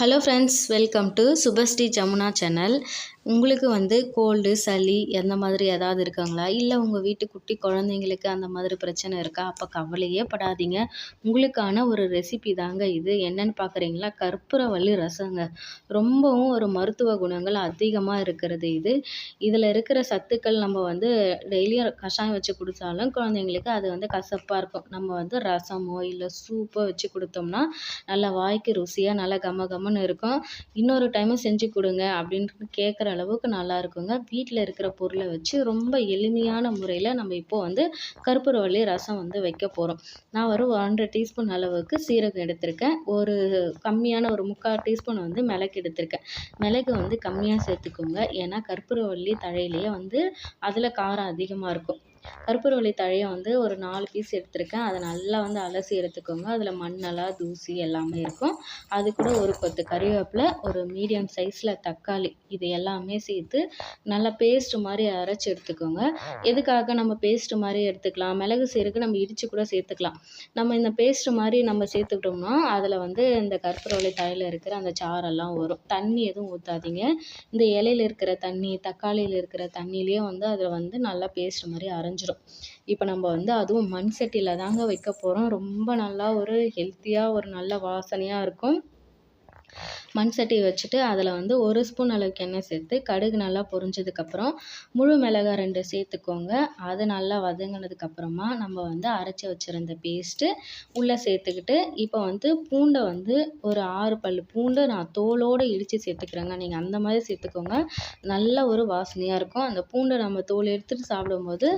Hello friends welcome to Subhashree Jamuna channel உங்களுக்கு வந்து gold சளி அந்த மாதிரி ஏதாவது இருக்காங்களா? இல்லை உங்கள் வீட்டு குட்டி குழந்தைங்களுக்கு அந்த மாதிரி பிரச்சனை இருக்கா? அப்போ கவலையே படாதீங்க. உங்களுக்கான ஒரு ரெசிபி தாங்க இது. என்னன்னு பார்க்குறீங்களா கற்பூரவள்ளி ரசங்க. ரொம்பவும் ஒரு மருத்துவ குணங்கள் அதிகமாக இருக்கிறது இது. இதில் இருக்கிற சத்துக்கள் நம்ம வந்து டெய்லியும் கஷாயம் வச்சு கொடுத்தாலும் குழந்தைங்களுக்கு அது வந்து கசப்பாக இருக்கும். நம்ம வந்து ரசமோ இல்லை சூப்போ வச்சு கொடுத்தோம்னா நல்லா வாய்க்கு ருசியாக நல்லா கம கமன்னு இருக்கும். இன்னொரு டைமும் செஞ்சு கொடுங்க அப்படின்னு கேட்குற அளவுக்கு நல்லா இருக்குங்க. வீட்டில் இருக்கிற பொருளை வச்சு ரொம்ப எளிமையான முறையில் நம்ம இப்போது வந்து கற்பூரவள்ளி ரசம் வந்து வைக்க போகிறோம் நான் ஒரு ஒன்றரை டீஸ்பூன் அளவுக்கு சீரகம் எடுத்திருக்கேன். ஒரு கம்மியான ஒரு முக்கால் டீஸ்பூன் வந்து மிளகு எடுத்திருக்கேன். மிளகு வந்து கம்மியாக சேர்த்துக்கோங்க. ஏன்னா கற்பூரவள்ளி தழையிலேயே வந்து அதில் காரம் அதிகமாக இருக்கும். கற்பூரவள்ளி தழையை வந்து ஒரு நாலு பீஸ் எடுத்திருக்கேன். அதை நல்லா வந்து அலசி எடுத்துக்கோங்க. அதில் மண்ணெல்லாம் தூசி எல்லாமே இருக்கும். அது கூட ஒரு கொத்து கறிவேப்பிலை ஒரு மீடியம் சைஸில் தக்காளி இது எல்லாமே சேர்த்து நல்லா பேஸ்ட் மாதிரி அரைச்சி எடுத்துக்கோங்க. எதுக்காக நம்ம பேஸ்ட் மாதிரி எடுத்துக்கலாம்? மிளகு சீருக்கு நம்ம இடித்து கூட சேர்த்துக்கலாம். நம்ம இந்த பேஸ்ட் மாதிரி நம்ம சேர்த்துக்கிட்டோம்னா அதில் வந்து இந்த கற்பூரவள்ளி தழையில் இருக்கிற அந்த சாரெல்லாம் வரும். தண்ணி எதுவும் ஊற்றாதீங்க இந்த இலையில இருக்கிற தண்ணி தக்காளியில் இருக்கிற தண்ணியிலேயே வந்து அதில் வந்து நல்லா பேஸ்ட் மாதிரி குறைஞ்சிரும் இப்போ நம்ம வந்து அதுவும் மண் சட்டியில் தாங்க வைக்க போகிறோம் ரொம்ப நல்லா ஒரு ஹெல்த்தியாக ஒரு நல்ல வாசனையாக இருக்கும். மண் சட்டியை வச்சுட்டு அதில் வந்து ஒரு ஸ்பூன் அளவுக்கு எண்ணெய் சேர்த்து கடுகு நல்லா பொரிஞ்சதுக்கப்புறம் முழு மிளகாய் ரெண்டு சேர்த்துக்கோங்க. அது நல்லா வதங்கினதுக்கப்புறமா நம்ம வந்து அரைச்சி வச்சுருந்த பேஸ்ட்டு உள்ளே சேர்த்துக்கிட்டு இப்போ வந்து பூண்டை வந்து ஒரு ஆறு பல் பூண்டு நான் தோலோடு இடித்து சேர்த்துக்கிறேங்க. நீங்கள் அந்த மாதிரி சேர்த்துக்கோங்க. நல்ல ஒரு வாசனையாக இருக்கும். அந்த பூண்டை நம்ம தோல் எடுத்துகிட்டு சாப்பிடும்போது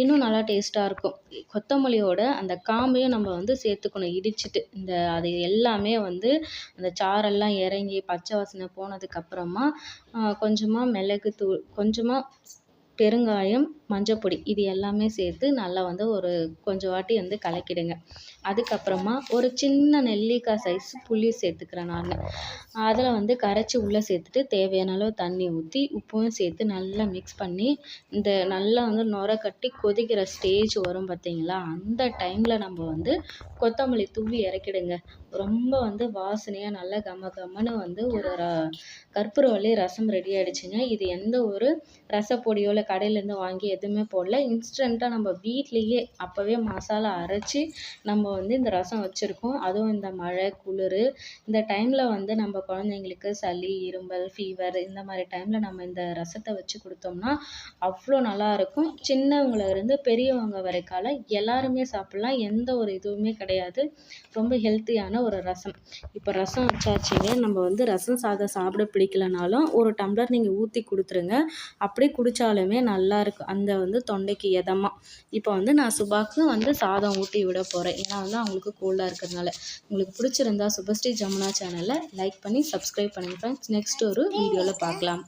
இன்னும் நல்லா டேஸ்ட்டாக இருக்கும். கொத்தமல்லியோட அந்த காம்பையும் நம்ம வந்து சேர்த்துக்கணும். இடிச்சிட்டு இந்த அது எல்லாமே வந்து அந்த காரெல்லாம் இறங்கி பச்சை வாசனை போனதுக்கப்புறமா கொஞ்சமாக மிளகுத்தூள் கொஞ்சமாக பெருங்காயம் மஞ்சப்பொடி இது எல்லாமே சேர்த்து நல்லா வந்து ஒரு கொஞ்சம் வாட்டி வந்து கலக்கிடுங்க. அதுக்கப்புறமா ஒரு சின்ன நெல்லிக்காய் சைஸ் புளி சேர்த்துக்கிறேன் நான். அதில் வந்து கரைச்சி உள்ளே சேர்த்துட்டு தேவையான அளவு தண்ணி ஊற்றி உப்பும் சேர்த்து நல்லா மிக்ஸ் பண்ணி இந்த நல்லா வந்து நுர கட்டி கொதிக்கிற ஸ்டேஜ் வரும் பார்த்தீங்களா அந்த டைமில் நம்ம வந்து கொத்தமல்லி தூவி இறக்கிடுங்க. ரொம்ப வந்து வாசனையாக நல்லா கம கமன்னு வந்து ஒரு ர கற்பூரவள்ளி ரசம் ரெடி ஆகிடுச்சுங்க இது எந்த ஒரு ரசப்பொடியோ இல்லை கடையிலேருந்து வாங்கி எதுவுமே போடல. இன்ஸ்டண்ட்டாக நம்ம வீட்லேயே அப்போவே மசாலா அரைச்சி நம்ம வந்து இந்த ரசம் வச்சுருக்கோம். அதுவும் இந்த மழை குளிர் இந்த டைமில் வந்து நம்ம குழந்தைங்களுக்கு சளி இருமல் ஃபீவர் இந்த மாதிரி டைமில் நம்ம இந்த ரசத்தை வச்சு கொடுத்தோம்னா அவ்வளோ நல்லாயிருக்கும் சின்னவங்களிருந்து சின்னவங்கள இருந்து பெரியவங்க வரைக்கால எல்லாருமே சாப்பிட்லாம். எந்த ஒரு இதுவுமே கிடையாது. ரொம்ப ஹெல்த்தியான ஒரு ரசம். இப்போ ரசம் வச்சாச்சுங்க. நம்ம வந்து ரசம் சாதம் சாப்பிட பிடிக்கலனாலும் ஒரு டம்ளர் நீங்கள் ஊற்றி கொடுத்துருங்க. அப்படி குடித்தாலுமே நல்லா இருக்கும். அந்த வந்து தொண்டைக்கு எதமாக இப்போ வந்து நான் சுபாக்கு வந்து சாதம் ஊட்டி விட போகிறேன் ஏன்னா வந்து அவங்களுக்கு கோல்டாக இருக்கிறதுனால. உங்களுக்கு பிடிச்சிருந்தா சுபஸ்ரீ ஜமுனா சேனலை லைக் பண்ணி சப்ஸ்கிரைப் பண்ணுங்கள் ஃப்ரெண்ட்ஸ் நெக்ஸ்ட் ஒரு வீடியோவில் பார்க்கலாம்.